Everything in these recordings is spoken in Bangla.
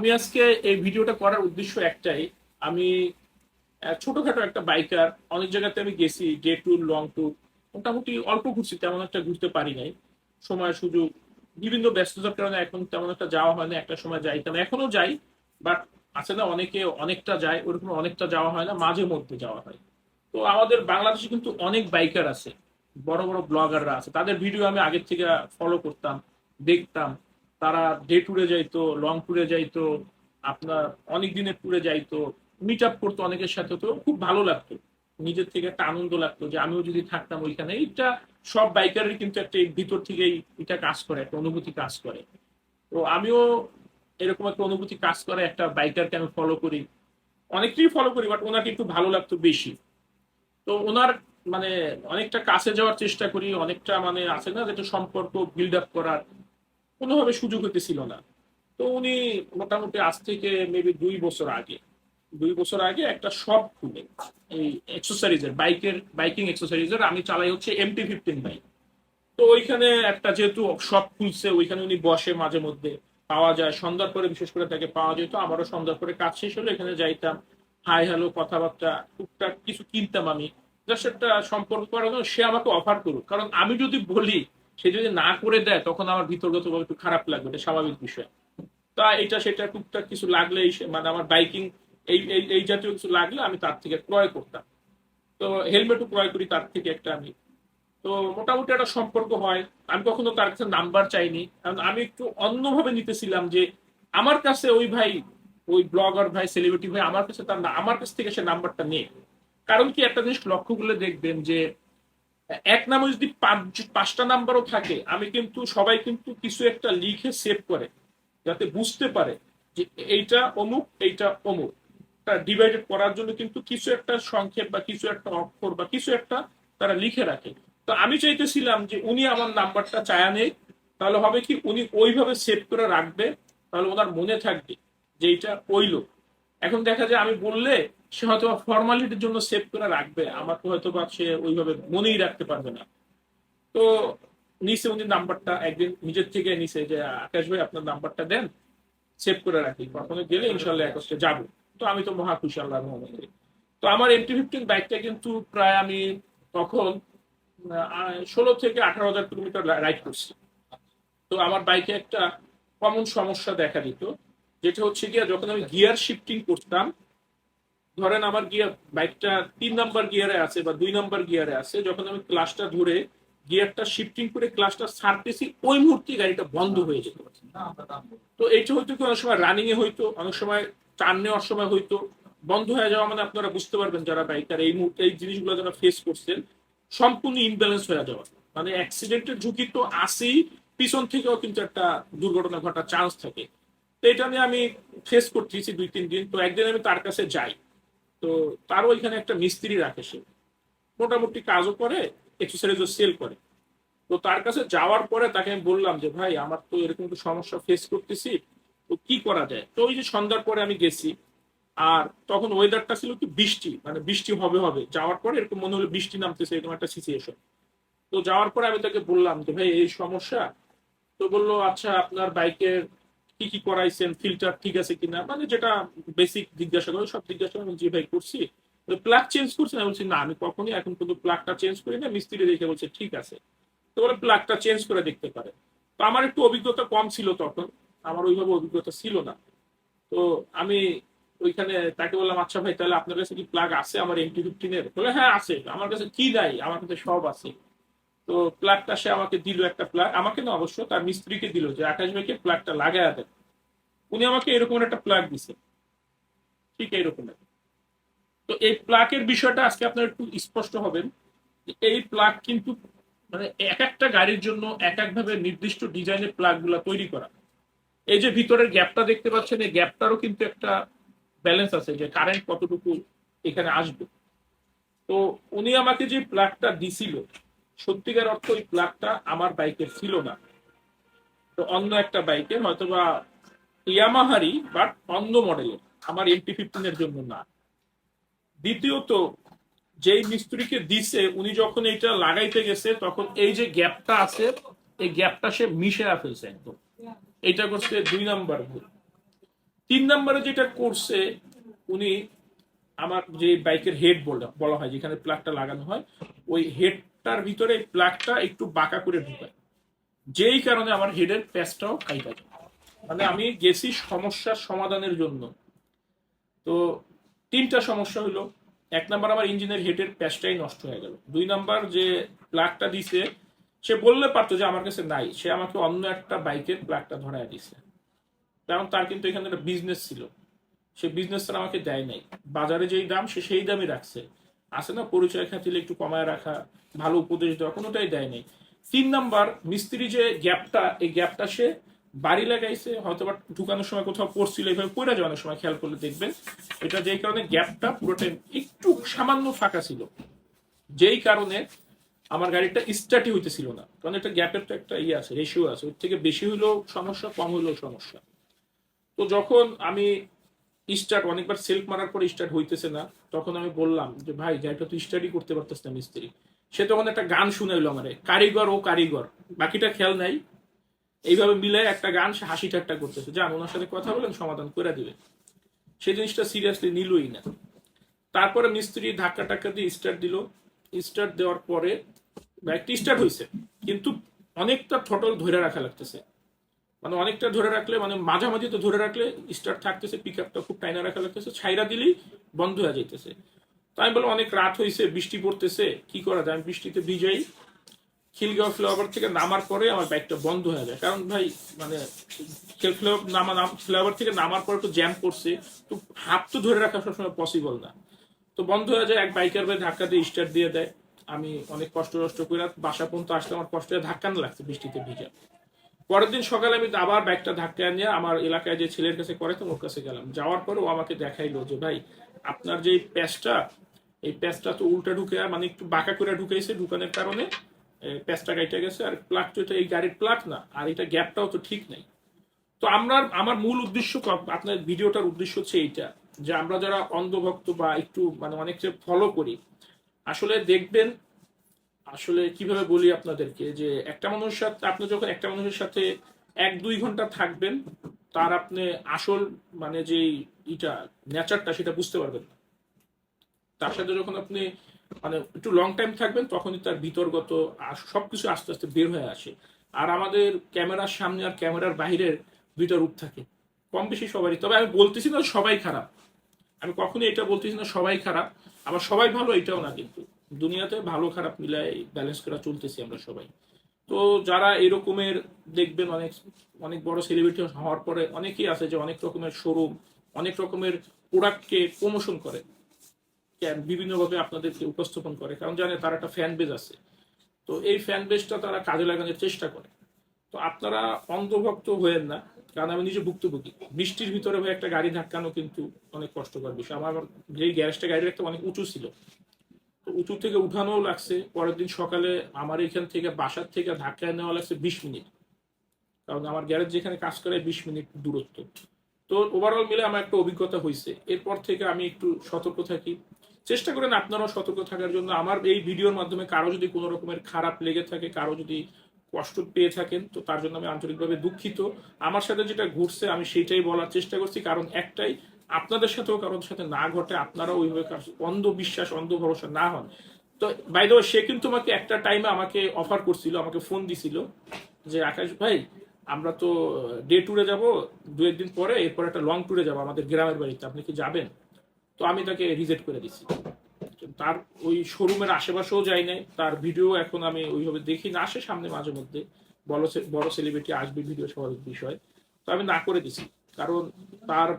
আমি আজকে এই ভিডিওটা করার উদ্দেশ্য একটাই। আমি ছোটখাটো একটা বাইকার অনেক জায়গাতে আমি গেছি ডে ট্যুর লং ট্যুর মোটামুটি অল্প ঘুরছি, তেমন একটা ঘুরতে পারি নাই। সময়, সুযোগ, বিভিন্ন ব্যস্ততার কারণে এখন তেমন একটা যাওয়া হয় না, একটা সময় যাইতাম। এখনও যাই বাট আছে না, অনেকে অনেকটা যায়, ওরকম অনেকটা যাওয়া হয় না, মাঝে মধ্যে যাওয়া হয়। তো আমাদের বাংলাদেশে কিন্তু অনেক বাইকার আছে, বড় বড় ব্লগাররা আছে। তাদের ভিডিও আমি আগের থেকে ফলো করতাম, দেখতাম। তারা ডে ট্যুরে যাইতো লং ট্যুরে যাইতো, আপনার অনেক দিনের ট্যুরে যাইতো মিট আপ করতো অনেকের সাথে, তো খুব ভালো লাগতো। নিজের থেকে একটা আনন্দ লাগতো যে আমিও যদি থাকতাম ওইখানে। এইটা সব বাইকারের কিন্তু একটা ভিতর থেকেই এটা কাজ করে, একটা অনুভূতি কাজ করে। তো আমিও এরকম একটা অনুভূতি কাজ করে, একটা বাইকারকে আমি ফলো করি। অনেকটাই ফলো করি বাট ওনাকে একটু ভালো লাগতো বেশি। তো ওনার মানে অনেকটা কাছে যাওয়ার চেষ্টা করি, অনেকটা মানে আছে না, যেটা সম্পর্ক বিল্ড আপ করার। কোনোভাবে সুযোগ হতেছিল না। তো উনি মোটামুটি আজ থেকে মেবি দুই বছর আগে, দুই বছর আগে একটা শপ খুলে। এই এক্সেসরিজের বাইকের বাইকিং এক্সেসরিজের আমি চালাই হচ্ছে এমটি ফিফটিন বাইক তো ওইখানে একটা যেহেতু শপ খুলছে, ওইখানে উনি বসে মাঝে মধ্যে। পাওয়া যায়, সন্ধ্যার পরে বিশেষ করে তাকে পাওয়া যেত আমারও সন্ধ্যার পরে কাজ শেষ হলে এখানে যাইতাম। হাই হ্যালো কথাবার্তা, টুকটাক কিছু কিনতাম আমি। জাস্ট একটা সম্পর্ক করার সে আমাকে অফার করুক। কারণ আমি যদি বলি সে যদি না করে দেয়, তখন আমার ভিতরগত ভাবে একটু খারাপ লাগবে, এটা স্বাভাবিক বিষয়। তা এটা সেটা টুকটাক কিছু লাগলে মানে আমার বাইকিং, এই এই এই জাতীয় কিছু লাগলে আমি তার থেকে ক্রয় করতাম। তো হেলমেটও ক্রয় করি তার থেকে একটা আমি। তো মোটামুটি একটা সম্পর্ক হয়। আমি কখনো তার কাছে নাম্বার চাইনি। কারণ আমি একটু অন্যভাবে নিতেছিলাম যে, আমার কাছে ওই ভাই, ওই ব্লগার ভাই সেলিব্রিটি ভাই, আমার কাছে তার আমার কাছ থেকে সে নাম্বারটা নেই। কারণ কি একটা জিনিস লক্ষ্য করলে দেখবেন যে এক নামে যদি পাঁচ পাঁচটা নাম্বারও থাকে, আমি কিন্তু, সবাই কিন্তু কিছু একটা লিখে সেভ করে, যাতে বুঝতে পারে যে এইটা অমুক এইটা অমুক। ডিভাইডেড করার জন্য কিন্তু কিছু একটা সংক্ষেপ বা কিছু একটা অক্ষর বা কিছু একটা তারা লিখে রাখে। তো আমি চাইতেছিলাম যে উনি আমার নাম্বারটা চায়া নেই, তাহলে হবে কি উনি ওইভাবে সেভ করে রাখবে, তাহলে ওনার মনে থাকবে যে এইটা ওই লোক। এখন দেখা যায় আমি বললে সে হয়তো ফর্মালিটির জন্য সেভ করে রাখবে। আমাকে হয়তো বা সে ওইভাবে মনেই রাখতে পারবে না। তো নিচে উনি নাম্বারটা একদিন নিজের থেকে নিচে যে, আকাশ ভাই, আপনার নাম্বারটা দেন সেভ করে রাখি। কখনো গেলে ইনশাল্লাহ একসঙ্গে যাব। তো আমি তো মহা খুশি আল্লাহ তো আমার এমটি ফিফটিন বাইকটা কিন্তু প্রায় আমি তখন ষোলো থেকে আঠারো হাজার কিলোমিটার রাইড করছি। তো আমার বাইকে একটা কমন সমস্যা দেখা দিত, যেটা হচ্ছে গিয়া যখন আমি গিয়ার শিফটিং করতাম ধরেন আমার গিয়ার বাইকটা তিন নাম্বার গিয়ারে আছে বা দুই নাম্বার গিয়ারে আছে, যখন আমি ক্লাসটা ধরে গিয়ারটা শিফটিং করে ক্লাসটা ছাড়তেছি, ওই মুহূর্তে গাড়িটা বন্ধ হয়ে যেত। তো এইটা হয়তো কি, অনেক সময় রানিং এ হইতো, অনেক সময় টার্ন নেওয়ার সময় হইতো। বন্ধ হয়ে যাওয়া মানে আপনারা বুঝতে পারবেন যারা বাইকার এই মুহূর্তে এই জিনিসগুলো যারা ফেস করছেন, সম্পূর্ণ ইমব্যালেন্স হয়ে যাওয়া। মানে অ্যাক্সিডেন্টের ঝুঁকি তো আসেই পিছন থেকেও কিন্তু একটা দুর্ঘটনা ঘটার চান্স থাকে। তো এটা নিয়ে আমি ফেস করতেছি দুই, তিন দিন। তো একদিন আমি তার কাছে যাই। তো তারও ওইখানে একটা মিস্ত্রি রাখে সে। মোটামুটি কাজও করে এক্সেসরিজও সেল করে। তো তার কাছে যাওয়ার পরে তাকে আমি বললাম যে, ভাই, আমার তো এরকম একটা সমস্যা ফেস করতেছি, তো কি করা যায়? তো ওই যে সন্ধ্যার পরে আমি গেছি, আর তখন ওয়েদারটা ছিল কি বৃষ্টি মানে বৃষ্টি হবে হবে। যাওয়ার পরে এরকম মনে হলো বৃষ্টি নামতেছে, এরকম একটা সিচুয়েশন তো যাওয়ার পরে আমি তাকে বললাম যে, ভাই, এই সমস্যা? তো বলল আচ্ছা আপনার বাইকের কি কি করাইছেন ফিল্টার ঠিক আছে কিনা মানে যেটা বেসিক জিজ্ঞাসা করে, সব জিজ্ঞাসা করে যে ভাই, করছি। প্লাগ চেঞ্জ করছি না, বলছি, না, আমি কখনই এখন কিন্তু প্লাগটা চেঞ্জ করি না মিস্ত্রি দেখে বলছে, ঠিক আছে। তো বলে প্লাগটা চেঞ্জ করে দেখতে পারে। তো আমার একটু অভিজ্ঞতা কম ছিল তখন, আমার ওইভাবে অভিজ্ঞতা ছিল না। তো আমি ওইখানে তাকে বললাম আচ্ছা ভাই, তাহলে আপনার কাছে কি প্লাগ আছে আমার এমটি ফিফটিনের বলে হ্যাঁ আছে। আমার কাছে কি নাই, আমার কাছে সব আছে। তো প্লাগটা সে আমাকে দিল একটা প্লাগ আমাকে না অবশ্য তার মিস্ত্রিকে দিল যে আকাশ ভাইকে প্লাগটা লাগায় দেন। উনি আমাকে এরকম একটা প্লাগ দিছে। ঠিক এইরকম তো এই প্লাগের বিষয়টা আজকে আপনার একটু স্পষ্ট হবেন এই প্লাগ কিন্তু মানে এক একটা গাড়ির জন্য এক একভাবে নির্দিষ্ট ডিজাইনেরগুলা তৈরি করা। এই যে ভিতরের গ্যাপটা দেখতে পাচ্ছেন, এই গ্যাপটারও কিন্তু একটা ব্যালেন্স আছে যে কারেন্ট কতটুকু এখানে আসবে। তো উনি আমাকে যে প্লাগটা দিছিল সত্যিকার অর্থ ওই প্লাগটা আমার বাইকের ছিল না। তো অন্য একটা বাইকে হয়তোবা ইয়ামাহারি বাট অন্য মডেলের আমার এমটি ফিফটিন এর জন্য না। দ্বিতীয়ত, যেই মিস্ত্রিকে দিছে, উনি যখন এটা লাগাইতে গেছে, তখন এই যে গ্যাপটা আছে, এই গ্যাপটা সে মিশে ফেলছে একদম। এটা করছে দুই নাম্বার ভুল। তিন নাম্বারে যেটা করছে, উনি আমার যে বাইকের হেড বলা হয়, যেখানে প্লাগটা লাগানো হয়, ওই হেডটার ভিতরে প্লাগটা একটু বাঁকা করে ঢুকায় যেই কারণে আমার হেডের প্যাচটাও কাইটা যায়। মানে আমি গেছি সমস্যার সমাধানের জন্য। তো তিনটা সমস্যা হলো এক নাম্বার আমার ইঞ্জিনের হেডের প্যাচটাই নষ্ট হয়ে গেল। দুই নাম্বার যে প্লাগটা দিছে, সে বললে পারতো যে আমার কাছে নাই, সে আমাকে অন্য একটা বাইকের প্লাগটা ধরায় দিছে। কারণ তার কিন্তু এখানে একটা বিজনেস ছিল। সে বিজনেসটা আমাকে দেয় নাই। বাজারে যেই দাম, সে সেই দামই রাখছে। আছে না পরিচয় খাতিলে একটু কমায় রাখা, ভালো উপদেশ দেওয়া, কোনোটাই দেয় নাই। তিন নাম্বার, মিস্ত্রি যে গ্যাপটা, এই গ্যাপটা সে বাড়ি লাগাইছে হয়তো বা ঢুকানোর সময় কোথাও পড়ছিল, এইভাবে পড়ে যাওয়ার সময় খেয়াল করলে দেখবেন, এটা যেই কারণে গ্যাপটা পুরোটাই একটু সামান্য ফাঁকা ছিল। যেই কারণে আমার গাড়িটা স্টার্টই হইতেছিল না, কারণ একটা গ্যাপের তো একটা ইয়ে আছে, রেশিও আছে, ওর থেকে বেশি হইলেও সমস্যা, কম হইলেও সমস্যা। তো যখন আমি স্টার্ট অনেকবার সেলফ মারার পর স্টার্ট হইতেছে না। তখন আমি বললাম যে, ভাই গাড়িটা তো স্টার্টই করতে পারতেছ না মিস্ত্রি। সে তখন একটা গান শুনাইলো আমারে, কারিগর ও কারিগর, বাকিটা খেয়াল নাই। এইভাবে মিলে একটা গান, সে হাসি ঠাট্টা করতেছে। যান, ওনার সাথে কথা বলেন, সমাধান করে দিবে। সেই জিনিসটা সিরিয়াসলি নিলই না। তারপরে মিস্ত্রি ধাক্কা টাক্কা দিয়ে স্টার্ট দিল। স্টার্ট দেওয়ার পরে বাইকটি স্টার্ট হয়েছে কিন্তু অনেকটা থটল ধরে রাখা লাগতেছে। মানে অনেকটা ধরে রাখলে মানে মাঝামাঝি তো ধরে রাখলে স্টার্ট থাকতেছে পিক আপটা খুব টাইনা রাখা লাগতেছে, ছাইরা দিলেই বন্ধ হয়ে যাইতেছে। তাই আমি বললাম, অনেক রাত হয়েছে বৃষ্টি পড়তেছে, কি করা যায়? আমি বৃষ্টিতে ভিজাই, খিলগাঁও ফ্লাইওভার থেকে নামার পরে আমার বাইকটা বন্ধ হয়ে যায়। কারণ ভাই মানে নামা ফ্লাইওভার থেকে নামার পরে তো জ্যাম করছে, তো হাত তো ধরে রাখা সবসময় পসিবল না। তো বন্ধ হয়ে যায়, এক বাইকার ভাই ধাক্কা দিয়ে স্টার্ট দিয়ে দেয়। আমি অনেক কষ্ট কষ্ট করে বাসা পর্যন্ত আসলে আমার কষ্ট ধাক্কা না লাগছে বৃষ্টিতে ভিজা। পরের দিন সকালে আমি আবার ব্যাগটা ধাক্কা নিয়ে আমার এলাকায় যে ছেলের কাছে করে তো ওর কাছে গেলাম। যাওয়ার পরে ও আমাকে দেখাইলো যে, ভাই, আপনার যে প্যাচটা, এই প্যাচটা তো উল্টা ঢুকে মানে একটু বাঁকা করে ঢুকেছে ঢুকানোর কারণে প্যাচটা গাইটা গেছে, আর প্লাগ তো এটা এই গাড়ির প্লাগ না, আর এটা গ্যাপটাও তো ঠিক নাই। তো আমরা, আমার মূল উদ্দেশ্য আপনার ভিডিওটার উদ্দেশ্য হচ্ছে এইটা, যে আমরা যারা অন্ধভক্ত বা একটু মানে অনেকটা ফলো করি, আসলে দেখবেন আসলে কীভাবে বলি আপনাদেরকে যে একটা মানুষের সাথে আপনি যখন একটা মানুষের সাথে এক দুই ঘণ্টা থাকবেন, তার আপনি আসল মানে যে ইটা, নেচারটা সেটা বুঝতে পারবেন না। তার সাথে যখন আপনি মানে একটু লং টাইম থাকবেন, তখনই তার ভিতরগত সবকিছু আস্তে আস্তে বের হয়ে আসে। আর আমাদের ক্যামেরার সামনে আর ক্যামেরার বাইরের দুইটা রূপ থাকে। কম বেশি সবারই। তবে আমি বলতেছি না সবাই খারাপ। আমি কখনোই এটা বলতেছি না সবাই খারাপ। আবার সবাই ভালো, এটাও না কিন্তু। দুনিয়াতে ভালো খারাপ মিলাই ব্যালেন্স করে চলতেছি আমরা সবাই। তো যারা এরকমের দেখবেন, অনেক অনেক বড় সেলিব্রিটি হওয়ার পরে অনেকেই আছে যে অনেক রকমের শোরুম অনেক রকমের প্রোডাক্টকে প্রমোশন করে বিভিন্নভাবে আপনাদেরকে উপস্থাপন করে। কারণ জানে তার একটা ফ্যান বেজ আছে। তো এই ফ্যান বেজটা তারা কাজে লাগানোর চেষ্টা করে। তো আপনারা অন্ধভক্ত হয়েন না। কারণ আমি নিজে ভুক্তভোগী। বৃষ্টির ভিতরে ভাই একটা গাড়ি ধাক্কানো কিন্তু অনেক কষ্টকর বিষয়। আমার যে গ্যারেজটা গাড়ি একটা অনেক উঁচু ছিল। উঁচু থেকে উঠানোও লাগছে, পরের দিন সকালে আমার এখান থেকে বাসার থেকে ধাক্কায় নেওয়া লাগছে বিশ মিনিট। কারণ আমার গ্যারেজ যেখানে কাজ করে বিশ মিনিট দূরত্ব। তো ওভারঅল মিলে আমার একটা অভিজ্ঞতা হয়েছে এরপর থেকে আমি একটু সতর্ক থাকি। চেষ্টা করেন আপনারাও সতর্ক থাকার জন্য। আমার এই ভিডিওর মাধ্যমে কারও যদি কোনো রকমের খারাপ লেগে থাকে, কারও যদি কষ্ট পেয়ে থাকেন, তো তার জন্য আমি আন্তরিকভাবে দুঃখিত। আমার সাথে যেটা ঘটছে, আমি সেটাই বলার চেষ্টা করছি। কারণ একটাই আপনাদের সাথেও কারোর সাথে না ঘটে আপনারাও ওইভাবে কারো- অন্ধ বিশ্বাস অন্ধ ভরসা না হন। তো বাই সে কিন্তু আমাকে একটা টাইমে আমাকে অফার করছিল, আমাকে ফোন দিছিল যে, আকাশ ভাই, আমরা তো ডে ট্যুরে যাব, দু একদিন পরে, এরপর একটা লং ট্যুরে যাব আমাদের গ্রামের বাড়িতে, আপনি কি যাবেন? তো আমি তাকে রিজেক্ট করে দিচ্ছি তার ওই শোরুমের আশেপাশেও যাই নাই, তার ভিডিও এখন আমি ওইভাবে দেখি না, আসে সামনে মাঝে মধ্যে। বড় বড় সেলিব্রিটি আসবে ভিডিও স্বাভাবিক বিষয়। তো আমি না করে দিছি। কারণ তার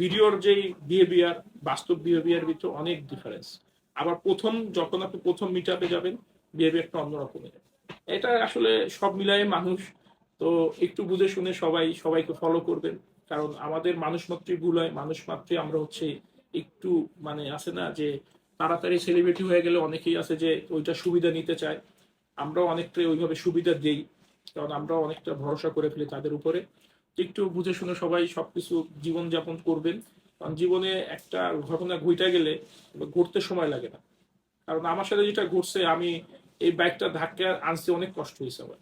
ভিডিওর যেই বিহেভিয়ার বাস্তব বিহেভিয়ার ভিতরে অনেক ডিফারেন্স আবার প্রথম, যখন আপনি প্রথম মিট আপে যাবেন বিহেভিয়ারটা অন্যরকমের এটা আসলে সব মিলাই মানুষ, তো একটু বুঝে শুনে সবাই, সবাইকে ফলো করবেন। কারণ আমাদের মানুষ মাত্রই ভুল হয় মানুষ মাত্রই আমরা হচ্ছে একটু মানে আছে না যে তাড়াতাড়ি সেলিব্রিটি হয়ে গেলে অনেকেই আছে যে ওইটা সুবিধা নিতে চায়। আমরাও অনেকটাই ওইভাবে সুবিধা দেই। কারণ আমরাও অনেকটা ভরসা করে ফেলি তাদের উপরে। একটু বুঝে শুনে সবাই সবকিছু জীবনযাপন করবেন। কারণ জীবনে একটা ঘটনা ঘুইটা গেলে ঘুরতে সময় লাগে না। কারণ আমার সাথে যেটা ঘটছে আমি এই বাইকটা ধাক্কা আনতে অনেক কষ্ট হয়েছে আমার।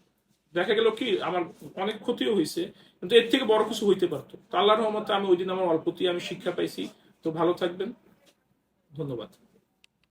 দেখা গেল কি, আমার অনেক ক্ষতিও হয়েছে, কিন্তু এর থেকে বড় কিছু হইতে পারতো। তো আল্লাহর রহমতে আমি ওই দিন আমার অল্পতেই আমি শিক্ষা পাইছি। তো ভালো থাকবেন। ধন্যবাদ।